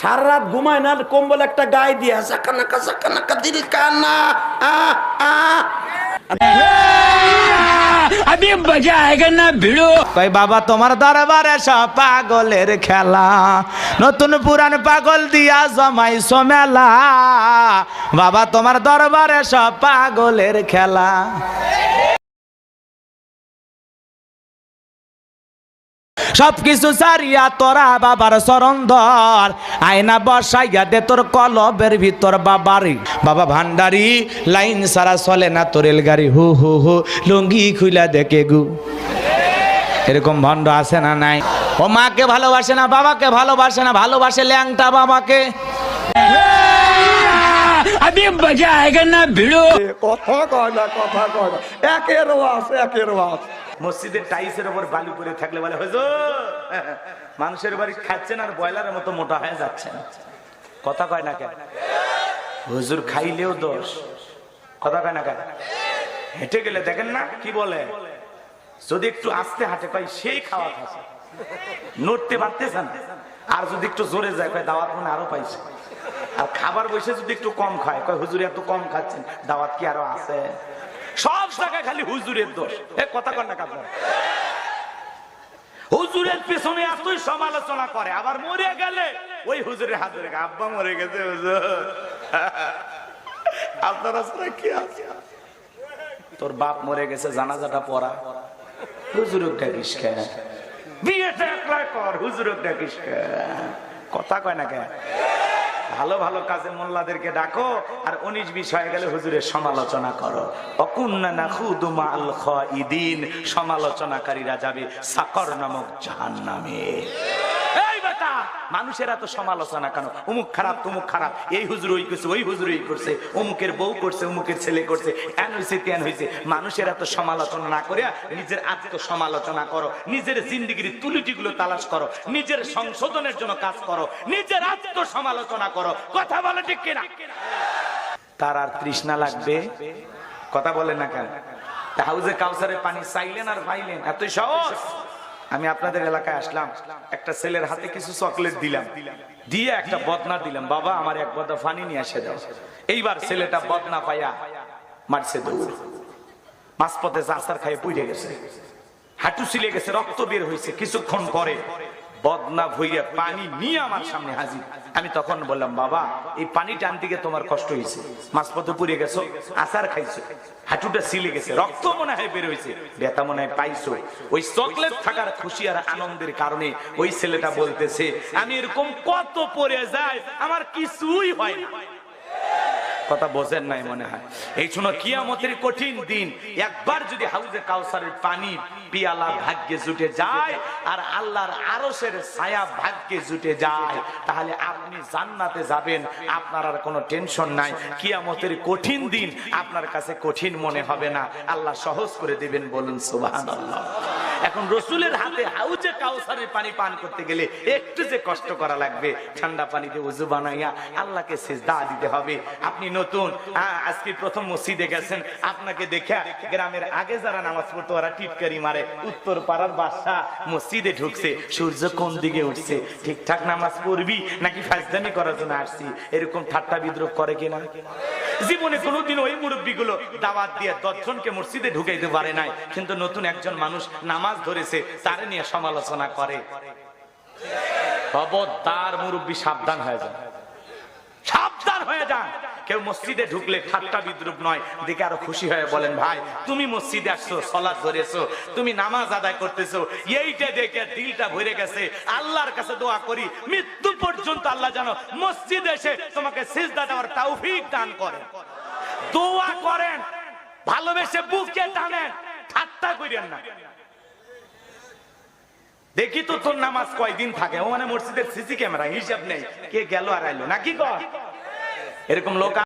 সার রাত ঘুমায় না কম্বল একটা গায়ে দিয়ে সাকা নাকা সাকা নাকা দিল কানা আ আ। আমি মজা না ভিড়ো। কই বাবা তোমার দরবারে সব পাগলের খেলা। নতুন পুরান পাগল দিয়া জমাইছ মেলা। বাবা তোমার দরবারে সব পাগলের খেলা। সবকিছু সারিয়া তোরা বাবার চরণ ধর আয়না বসাইয়া দে তোর কলবের ভিতর বাবারি। বাবা ভান্ডারি, লাইন সারা চলে না তোর রেলগাড়ি। হু হু হু, লুঙ্গি খুইলা দেখে গু। এরকম ভণ্ড আছে না নাই? ও মাকে ভালোবাসে না, বাবাকে ভালোবাসে না, ভালোবাসে ল্যাংটা বাবাকে। আমি বাজায় আয়গা না ভিড়ো। কথা কয় না কথা কয় না। একের ওয়াস একের ওয়াস মসজিদের টাইসের উপর বালু পড়ে থাকলে বলে হুজুর মানুষের বাড়ি খাচ্ছেন আর বয়লারের মতো মোটা হয়ে যাচ্ছেন। কথা কয় না কেন? হুজুর খাইলেও দোষ। কথা কয় না কেন? হেঁটে গেলে দেখেন না কি বলে? যদি একটু আস্তে হাঁটে পাই সেই খাওয়া খাচ্ছে। নড়তে পারতেছেন? আর যদি একটু জোরে যায় দাওয়াত মনে আরও পাইছে। আর খাবার বসে যদি একটু কম খায়, কয়, হুজুর, এত কম খাচ্ছেন, দাওয়াত কি আরও আছে? সব জায়গায় খালি হুজুরের দোষ। এ, কথা কর না কাপড় হুজুরের পেছনে এতই সমালোচনা করে, আবার মরে গেলে ওই হুজুরের হাতে রেখে আব্বা মরে গেছে হুজুর। আপনারা কি আছে? তোর বাপ মরে গেছে, জানাজাটা পড়া। হুজুরক ডাকিস বিয়েটা একলা কর হুজুরক ডাকিস কথা কয় না কেন ভালো ভালো কাজে মোল্লাদেরকে ডাকো, আর উনিশ বিশ হয়ে গেলে হুজুরের সমালোচনা করো। সমালোচনাকারীরা যাবে সাকর নামক জাহান নামে মানুষেরা তো সমালোচনা কেন? অমুক খারাপ, তুমুক খারাপ। এই হুজুর ওই করছে, ওই হুজুর ওই করছে, অমুকের বউ করছে, অমুকের ছেলে করছে এন হয়েছে তেন হয়েছে মানুষেরা তো সমালোচনা না করে নিজের আত্ম সমালোচনা করো, নিজের জিন্দিগির তুলিটিগুলো তালাশ করো, নিজের সংশোধনের জন্য কাজ করো, নিজের আত্ম সমালোচনা করো। কথা বলে ঠিক কিনা? তার আর তৃষ্ণা লাগবে? কথা বলে না কেন? হাউজে কাউসারে পানি চাইলেন আর পাইলেন? এতই সহজ। আমি আপনাদের এলাকায় আসলাম, একটা ছেলের হাতে কিছু চকলেট দিলাম। দিয়ে একটা বদনা দিলাম। বাবা, আমার এক বদনা ফানি নিয়ে আসে দাও। এইবার ছেলেটা বদনা পাইয়া মারছে দৌড়। মাঝপথে জাসার খাইয়ে পুড়ে গেছে। হাঁটু ছিলে গেছে, রক্ত বের হয়েছে। কিছুক্ষণ পরে বদনা ভইয়া পানি নিয়ে আমার সামনে হাজির। আমি তখন বললাম, বাবা, এই পানি টান দিকে তোমার কষ্ট হয়েছে। মাঝপথে পুড়ে গেছো, আচার খাইছো, হাঁটুটা সিলে গেছে, রক্ত মনে হয় বের হয়েছে। ব্যথা মনে হয় পাইছো। ওই চকলেট থাকার খুশি আর আনন্দের কারণে ওই ছেলেটা বলতেছে, আমি এরকম কত পরে যায় আমার কিছুই হয় না। কথা বোঝেন নাই মনে হয়। এই শুনো, কিয়ামতের কঠিন দিন, একবার যদি হাউজে কাউসারের পানি পিয়ালা ভাগ্যে জুটে যায় আর আল্লাহর আরসের ছায়া ভাগ্যে জুটে যায়, তাহলে আপনি জান্নাতে যাবেন, আপনার আর কোনো টেনশন নাই। কিয়ামতের কঠিন দিন আপনার কাছে কঠিন মনে হবে না। আল্লাহ সহজ করে দিবেন বলুন, সুবহানাল্লাহ। এখন রসুলের হাতে হাউজে কাউসারের পানি পান করতে গেলে একটু যে কষ্ট করা লাগবে, ঠান্ডা পানিতে উজু বানাইয়া আল্লাহকে সেজদা দিতে হবে। আপনি নতুন আজকে প্রথম মসজিদে গেছেন, আপনাকে দেখে গ্রামের আগে যারা নামাজ পড়তো ওরা টিটকারি মারে। উত্তর পাড়ার বাসা মসজিদে ঢুকছে, সূর্য কোন দিকে উঠছে, ঠিকঠাক নামাজ পড়বি নাকি ফাজদামি করার জন্য আসছি? এরকম ঠাট্টা বিদ্রোহ করে কিনা? জীবনে কোনোদিন ওই মুরব্বী গুলো দাওয়াত দিয়ে দশজনকে মসজিদে ঢুকাইতে পারে নাই। কিন্তু নতুন একজন মানুষ নামাজ ধরেছে, তারে নিয়ে সমালোচনা করে। তার মুরব্বী সাবধান হয়ে সাবধান হয়ে যান। কেউ মসজিদে ঢুকলে ঠাট্টা বিদ্রুপ নয়, দেখে আরও খুশি হয়ে বলেন, ভাই, তুমি মসজিদে আসছো সলাদ ধরেছো, তুমি নামাজ আদায় করতেছো, এইটা দেখে দিলটা ভরে গেছে। আল্লাহর কাছে দোয়া করি, মৃত্যু পর্যন্ত আল্লাহ জানো মসজিদে এসে তোমাকে সিজদা দেওয়ার তৌফিক দান করেন। দোয়া করেন, ভালোবেসে বুকে টানেন, ঠাট্টা করেন না। দেখি তো তোর নামাজ কয়দিন থাকে? ও মানে মসজিদের সিসি ক্যামেরা, হিসাব নেই। কে গেল আর আইলো নাকি কর? এরকম লোক